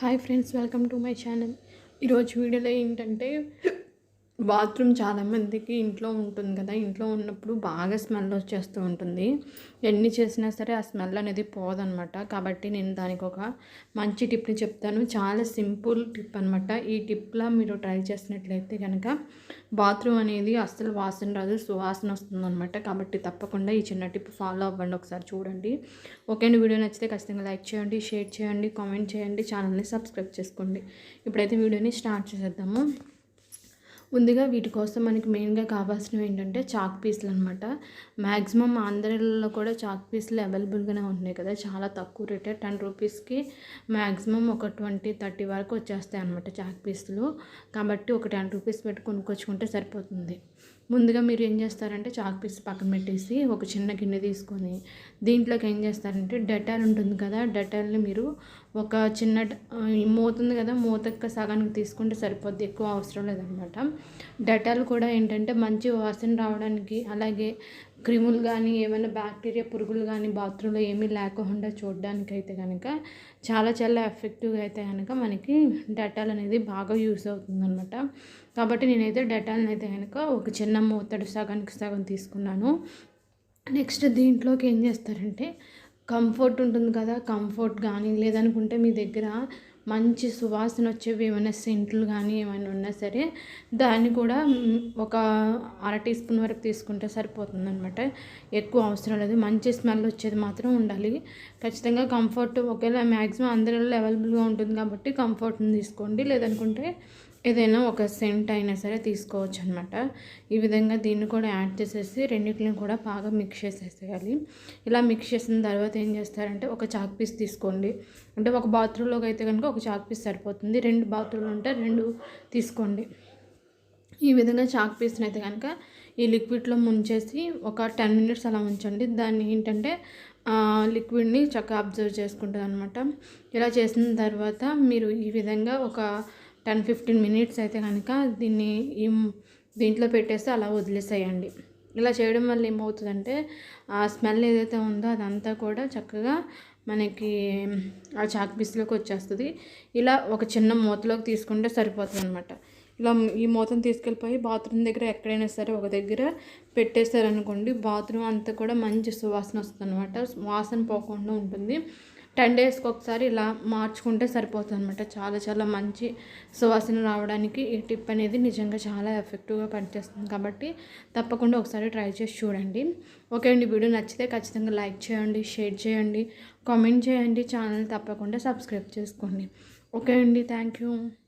Hi friends welcome to my channel. ఈరోజు వీడియోలో ఏంటంటే బాత్రూమ్ చాలామందికి ఇంట్లో ఉంటుంది కదా. ఇంట్లో ఉన్నప్పుడు బాగా స్మెల్ వచ్చేస్తూ ఉంటుంది. ఎన్ని చేసినా సరే ఆ స్మెల్ అనేది పోదనమాట. కాబట్టి నేను దానికి ఒక మంచి టిప్ని చెప్తాను. చాలా సింపుల్ టిప్ అనమాట. ఈ టిప్లా మీరు ట్రై చేసినట్లయితే కనుక బాత్రూమ్ అనేది అస్సలు వాసన రాదు సువాసన వస్తుందన్నమాట కాబట్టి తప్పకుండా ఈ చిన్న టిప్ ఫాలో అవ్వండి ఒకసారి చూడండి. ఓకే వీడియో నచ్చితే ఖచ్చితంగా లైక్ చేయండి షేర్ చేయండి కామెంట్ చేయండి ఛానల్ని సబ్స్క్రైబ్ చేసుకోండి. ఇప్పుడైతే వీడియోని స్టార్ట్ చేసేద్దాము. ముందుగా వీటి కోసం మనకి మెయిన్గా కావాల్సినవి ఏంటంటే చాక్ పీసులు అనమాట మ్యాక్సిమం ఆంధ్రలో కూడా చాక్ పీసులు అవైలబుల్గానే ఉన్నాయి కదా. చాలా తక్కువ రేటే టెన్ రూపీస్కి మ్యాక్సిమం ఒక ట్వంటీ థర్టీ వరకు వచ్చేస్తాయి అనమాట చాక్ పీసులు. కాబట్టి ఒక టెన్ రూపీస్ పెట్టి కొనుక్కొచ్చుకుంటే సరిపోతుంది. ముందుగా మీరు ఏం చేస్తారంటే చాక్ పీస్ పక్కన పెట్టేసి ఒక చిన్న గిన్నె తీసుకొని దీంట్లోకి ఏం చేస్తారంటే డెటాల్ ఉంటుంది కదా డెటాల్ని మీరు ఒక చిన్న మూతుంది కదా మూతక్క సగానికి తీసుకుంటే సరిపోద్ది ఎక్కువ అవసరం లేదనమాట. డెటాల్ కూడా ఏంటంటే మంచి వాసన రావడానికి అలాగే క్రిములు కానీ ఏమైనా బ్యాక్టీరియా పురుగులు కానీ బాత్రూంలో ఏమీ లేకుండా చూడడానికి అయితే కనుక చాలా చాలా ఎఫెక్టివ్గా అయితే కనుక మనకి డెటాల్ అనేది బాగా యూస్ అవుతుందన్నమాట కాబట్టి నేనైతే డెటాల్ని అయితే కనుక ఒక చిన్న మూతడు సగానికి సగం తీసుకున్నాను. నెక్స్ట్ దీంట్లోకి ఏం చేస్తారంటే కంఫర్ట్ ఉంటుంది కదా కంఫర్ట్ కానీ లేదనుకుంటే మీ దగ్గర మంచి సువాసన వచ్చేవి ఏమైనా సెంట్లు కానీ ఏమైనా ఉన్నా సరే దాన్ని కూడా ఒక అర టీ స్పూన్ వరకు తీసుకుంటే సరిపోతుంది అనమాట ఎక్కువ అవసరం లేదు. మంచి స్మెల్ వచ్చేది మాత్రం ఉండాలి. ఖచ్చితంగా కంఫర్ట్ ఒకవేళ మ్యాక్సిమం అందరిలో అవైలబుల్గా ఉంటుంది కాబట్టి కంఫర్ట్ని తీసుకోండి. లేదనుకుంటే ఏదైనా ఒక సెంట్ అయినా సరే తీసుకోవచ్చు అనమాట ఈ విధంగా దీన్ని కూడా యాడ్ చేసేసి రెండింటిని కూడా బాగా మిక్స్ చేసేసేయాలి. ఇలా మిక్స్ చేసిన తర్వాత ఏం చేస్తారంటే ఒక చాక్ పీస్ తీసుకోండి. అంటే ఒక బాత్రూంలోకి అయితే కనుక ఒక చాక్ పీస్ సరిపోతుంది. రెండు బాత్రూంలు ఉంటే రెండు తీసుకోండి. ఈ విధంగా చాక్ పీస్ని అయితే కనుక ఈ లిక్విడ్లో ముంచేసి ఒక టెన్ మినిట్స్ అలా ఉంచండి. దాన్ని ఏంటంటే లిక్విడ్ని చక్కగా అబ్జర్వ్ చేసుకుంటుంది అనమాట ఇలా చేసిన తర్వాత మీరు ఈ విధంగా ఒక టెన్ ఫిఫ్టీన్ మినిట్స్ అయితే కనుక దీన్ని ఈ దీంట్లో పెట్టేస్తే అలా వదిలేసేయండి. ఇలా చేయడం వల్ల ఏమవుతుందంటే ఆ స్మెల్ ఏదైతే ఉందో అదంతా కూడా చక్కగా మనకి ఆ చాక్ పీస్లోకి వచ్చేస్తుంది. ఇలా ఒక చిన్న మూతలోకి తీసుకుంటే సరిపోతుంది అనమాట ఇలా ఈ మూతను తీసుకెళ్ళిపోయి బాత్రూమ్ దగ్గర ఎక్కడైనా సరే ఒక దగ్గర పెట్టేశారనుకోండి బాత్రూమ్ అంతా కూడా మంచి సువాసన వస్తుంది అనమాట వాసన పోకుండా ఉంటుంది. టెన్ డేస్కి ఒకసారి ఇలా మార్చుకుంటే సరిపోతుంది అనమాట చాలా చాలా మంచి సువాసన రావడానికి ఈ టిప్ అనేది నిజంగా చాలా ఎఫెక్టివ్గా పనిచేస్తుంది. కాబట్టి తప్పకుండా ఒకసారి ట్రై చేసి చూడండి. ఓకే అండి వీడియో నచ్చితే ఖచ్చితంగా లైక్ చేయండి షేర్ చేయండి కామెంట్ చేయండి ఛానల్ తప్పకుండా సబ్స్క్రైబ్ చేసుకోండి. ఓకే అండి థ్యాంక్ యూ.